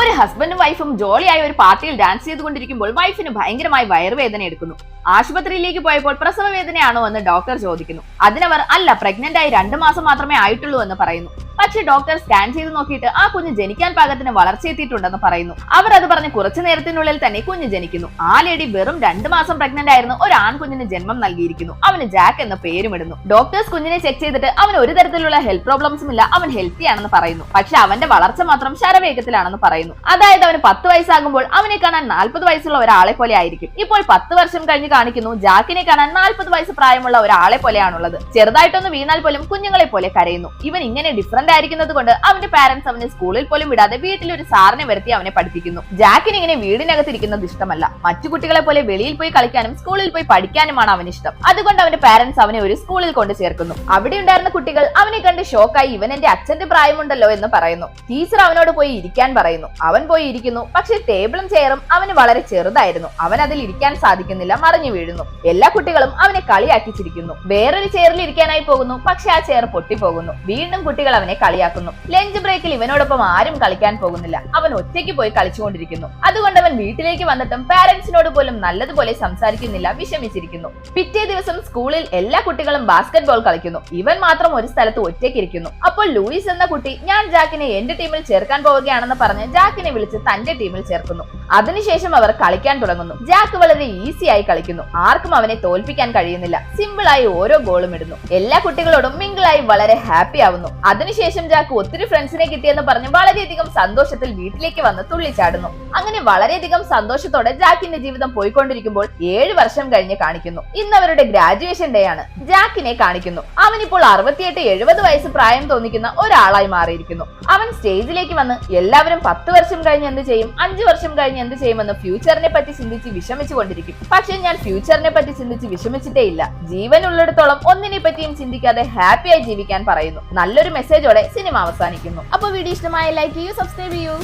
ഒരു ഹസ്ബൻഡും വൈഫും ജോളിയായ ഒരു പാർട്ടിയിൽ ഡാൻസ് ചെയ്തുകൊണ്ടിരിക്കുമ്പോൾ വൈഫിന് ഭയങ്കരമായി വയറുവേദന എടുക്കുന്നു. ആശുപത്രിയിലേക്ക് പോയപ്പോൾ പ്രസവ വേദനയാണോ എന്ന് ഡോക്ടർ ചോദിക്കുന്നു. അതിനവർ അല്ല പ്രഗ്നന്റ് ആയി രണ്ടു മാസം മാത്രമേ ആയിട്ടുള്ളൂ എന്ന് പറയുന്നു. പക്ഷെ ഡോക്ടർ സ്കാൻ ചെയ്ത് നോക്കിയിട്ട് ആ കുഞ്ഞ് ജനിക്കാൻ പാകത്തിന് വളർച്ചയെത്തിയിട്ടുണ്ടെന്ന് പറയുന്നു. അവർ അത് പറഞ്ഞ് കുറച്ചു നേരത്തിനുള്ളിൽ തന്നെ കുഞ്ഞ് ജനിക്കുന്നു. ആ ലേഡി വെറും രണ്ടു മാസം പ്രഗ്നന്റ് ആയിരുന്നു. ഒരു ആൺകുഞ്ഞിന് ജന്മം നൽകിയിരിക്കുന്നു. അവന് ജാക്ക് എന്ന പേരുമിടുന്നു ഡോക്ടേഴ്സ് കുഞ്ഞിനെ ചെക്ക് ചെയ്തിട്ട് അവൻ ഒരു തരത്തിലുള്ള ഹെൽത്ത് പ്രോബ്ലംസും ഇല്ല. അവൻ ഹെൽത്തി ആണെന്ന് പറയുന്നു. പക്ഷെ അവന്റെ വളർച്ച മാത്രം ശരവേഗത്തിലാണെന്ന് പറയുന്നു. അതായത് അവന് പത്ത് വയസ്സാകുമ്പോൾ അവനെ കാണാൻ നാൽപ്പത് വയസ്സുള്ള ഒരാളെ പോലെ ആയിരിക്കും. ഇപ്പോൾ പത്ത് വർഷം കഴിഞ്ഞ് കാണിക്കുന്നു ജാക്കിനെ കാണാൻ നാൽപ്പത് വയസ്സ് പ്രായമുള്ള ഒരാളെ പോലെയാണുള്ളത്. ചെറുതായിട്ടൊന്ന് വീണാൽ പോലും കുഞ്ഞുങ്ങളെ പോലെ കരയുന്നു. ഇവൻ ഇങ്ങനെ ഡിഫറന്റ് ആയിരിക്കുന്നത് കൊണ്ട് അവന്റെ പാരന്റ്സ് അവനെ സ്കൂളിൽ പോലും വിടാതെ വീട്ടിൽ ഒരു സാറിനെ വരുത്തി അവനെ പഠിപ്പിക്കുന്നു. ജാക്കിന് ഇങ്ങനെ വീടിനകത്ത് ഇരിക്കുന്നത് ഇഷ്ടമല്ല. മറ്റു കുട്ടികളെ പോലെ വെളിയിൽ പോയി കളിക്കാനും സ്കൂളിൽ പോയി പഠിക്കാനുമാണ് അവന് ഇഷ്ടം. അതുകൊണ്ട് അവന്റെ പാരന്റ്സ് അവനെ ഒരു സ്കൂളിൽ കൊണ്ട് ചേർക്കുന്നു. അവിടെ ഉണ്ടായിരുന്ന കുട്ടികൾ അവനെ കണ്ട് ഷോക്കായി ഇവൻ എന്റെ അച്ഛന്റെ പ്രായമുണ്ടല്ലോ എന്ന് പറയുന്നു. ടീച്ചർ അവനോട് പോയി ഇരിക്കാൻ പറയുന്നു. അവൻ പോയി ഇരിക്കുന്നു. പക്ഷേ ടേബിളും ചെയറും അവന് വളരെ ചെറുതായിരുന്നു. അവൻ അതിൽ ഇരിക്കാൻ സാധിക്കുന്നില്ല മറിഞ്ഞു വീഴുന്നു. എല്ലാ കുട്ടികളും അവനെ കളിയാക്കി ചിരിക്കുന്നു. വേറൊരു ചെയറിൽ ഇരിക്കാനായി പോകുന്നു. പക്ഷെ ആ ചെയർ പൊട്ടിപ്പോകുന്നു. വീണ്ടും കുട്ടികൾ അവനെ കളിയാക്കുന്നു. ലഞ്ച് ബ്രേക്കിൽ ഇവനോടൊപ്പം ആരും കളിക്കാൻ പോകുന്നില്ല. അവൻ ഒറ്റയ്ക്ക് പോയി കളിച്ചുകൊണ്ടിരിക്കുന്നു. അതുകൊണ്ട് അവൻ വീട്ടിലേക്ക് വന്നിട്ടും പാരന്റ്സിനോട് പോലും നല്ലതുപോലെ സംസാരിക്കുന്നില്ല വിഷമിച്ചിരിക്കുന്നു. പിറ്റേ ദിവസം സ്കൂളിൽ എല്ലാ കുട്ടികളും ബാസ്കറ്റ് ബോൾ കളിക്കുന്നു. ഇവൻ മാത്രം ഒരു സ്ഥലത്ത് ഒറ്റയ്ക്ക് ഇരിക്കുന്നു അപ്പോൾ ലൂയിസ് എന്ന കുട്ടി ഞാൻ ജാക്കിനെ എന്റെ ടീമിൽ ചേർക്കാൻ പോവുകയാണെന്ന് പറഞ്ഞ് ജാക്കിനെ വിളിച്ച് തന്റെ ടീമിൽ ചേർക്കുന്നു. അതിനുശേഷം അവർ കളിക്കാൻ തുടങ്ങുന്നു. ജാക്ക് വളരെ ഈസി ആയി കളിക്കുന്നു. ആർക്കും അവനെ തോൽപ്പിക്കാൻ കഴിയുന്നില്ല. സിമ്പിൾ ആയി ഓരോ ഗോളും ഇടുന്നു. എല്ലാ കുട്ടികളോടും മിങ്കിളായി വളരെ ഹാപ്പി ആവുന്നു. അതിനുശേഷം ജാക്ക് ഒത്തിരി ഫ്രണ്ട്സിനെ കിട്ടിയെന്ന് പറഞ്ഞ് വളരെയധികം സന്തോഷത്തിൽ വീട്ടിലേക്ക് വന്ന് തുള്ളിച്ചാടുന്നു. അങ്ങനെ വളരെയധികം സന്തോഷത്തോടെ ജാക്കിന്റെ ജീവിതം പോയിക്കൊണ്ടിരിക്കുമ്പോൾ ഏഴ് വർഷം കഴിഞ്ഞ് കാണിക്കുന്നു. ഇന്ന് അവരുടെ ഗ്രാജുവേഷൻ ഡേ ആണ്. ജാക്കിനെ കാണിക്കുന്നു. അവനിപ്പോൾ അറുപത്തിയെട്ട് എഴുപത് വയസ്സ് പ്രായം തോന്നിക്കുന്ന ഒരാളായി മാറിയിരിക്കുന്നു. അവൻ സ്റ്റേജിലേക്ക് വന്ന് എല്ലാവരും പത്ത് വർഷം കഴിഞ്ഞ് എന്ത് ചെയ്യും? അഞ്ചു വർഷം കഴിഞ്ഞ് എന്ത് ചെയ്യുമെന്ന് ഫ്യൂച്ചറിനെ പറ്റി ചിന്തിച്ച് വിഷമിച്ചു കൊണ്ടിരിക്കും പക്ഷെ ഞാൻ ഫ്യൂച്ചറിനെ പറ്റി ചിന്തിച്ച് വിഷമിച്ചിട്ടേ ഇല്ല. ജീവൻ ഉള്ളിടത്തോളം ഒന്നിനെ പറ്റിയും ചിന്തിക്കാതെ ഹാപ്പിയായി ജീവിക്കാൻ പറയുന്നു. നല്ലൊരു മെസ്സേജോടെ സിനിമ അവസാനിക്കുന്നു. അപ്പൊ വീഡിയോ ഇഷ്ടമായ ലൈക്ക് ചെയ്യൂ സബ്സ്ക്രൈബ് ചെയ്യൂ.